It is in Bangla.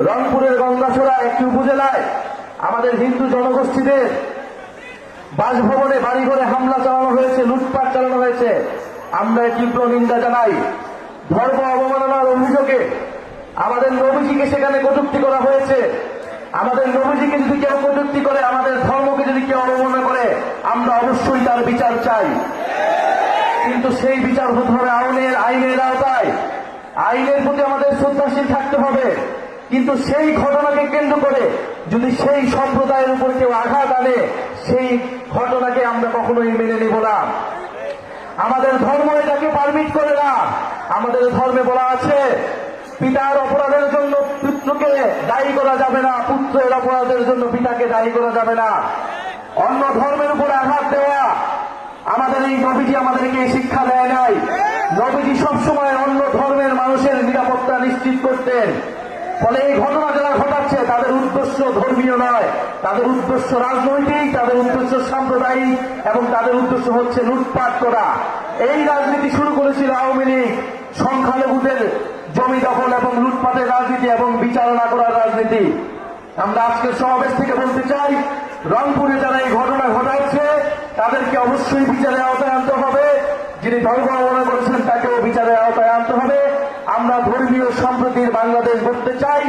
রংপুরের গঙ্গাছড়া একটি উপজেলায় আমাদের হিন্দু জনগোষ্ঠীদের বাসভবনে বাড়ি বাড়িঘরে হামলা চালানো হয়েছে, লুটপাট চালানো হয়েছে। আমরা তীব্র নিন্দা জানাই। ধর্ম অবমাননার অভিযোগে আমাদের নবীজিকে সেখানে কটূক্তি করা হয়েছে। আমাদের নবীজিকে যদি কেউ কটূক্তি করে, আমাদের ধর্মকে যদি কেউ অবমাননা করে, আমরা অবশ্যই তার বিচার চাই। কিন্তু সেই বিচার হতে হবে আইনের আইনের আওতায়। আইনের প্রতি আমাদের শ্রদ্ধাশীল থাকতে হবে। কিন্তু সেই ঘটনাকে কেন্দ্র করে যদি সেই সম্প্রদায়ের উপর কেউ আঘাত আনে, সেই ঘটনাকে আমরা কখনোই মেনে নেব না। আমাদের ধর্ম এটাকে পারমিট করে না। আমাদের ধর্মে বলা আছে, পিতার অপরাধের জন্য পুত্রকে দায়ী করা যাবে না, পুত্রের অপরাধের জন্য পিতাকে দায়ী করা যাবে না। অন্য ধর্মের উপরে আঘাত দেওয়া আমাদের এই নবীজি আমাদেরকে শিক্ষা দেয় নাই। নবীজি সবসময় অন্য ধর্মের মানুষের নিরাপত্তা নিশ্চিত করতেন। ফলে এই ঘটনা যারা ঘটাচ্ছে, তাদের উদ্দেশ্য ধর্মীয় নয়। তাদের উদ্দেশ্য রাজনৈতিক, তাদের উদ্দেশ্য সাম্প্রদায়িক, এবং তাদের উদ্দেশ্য হচ্ছে লুটপাট করা। এই রাজনীতি শুরু করেছিল আওয়ামী লীগ। সংখ্যালঘুদের জমি দখল এবং লুটপাটের রাজনীতি এবং বিচারণা করার রাজনীতি। আমরা আজকের সমাবেশ থেকে বলতে চাই, রংপুরে যারা এই ঘটনা ঘটাচ্ছে, তাদেরকে অবশ্যই বিচারের আওতায় আনতে হবে। যিনি ধর্ম অবলম্বন করেছেন, তাকেও বিচারের আওতায় আনতে সম্প্রীতির বাংলাদেশ গড়তে চাই।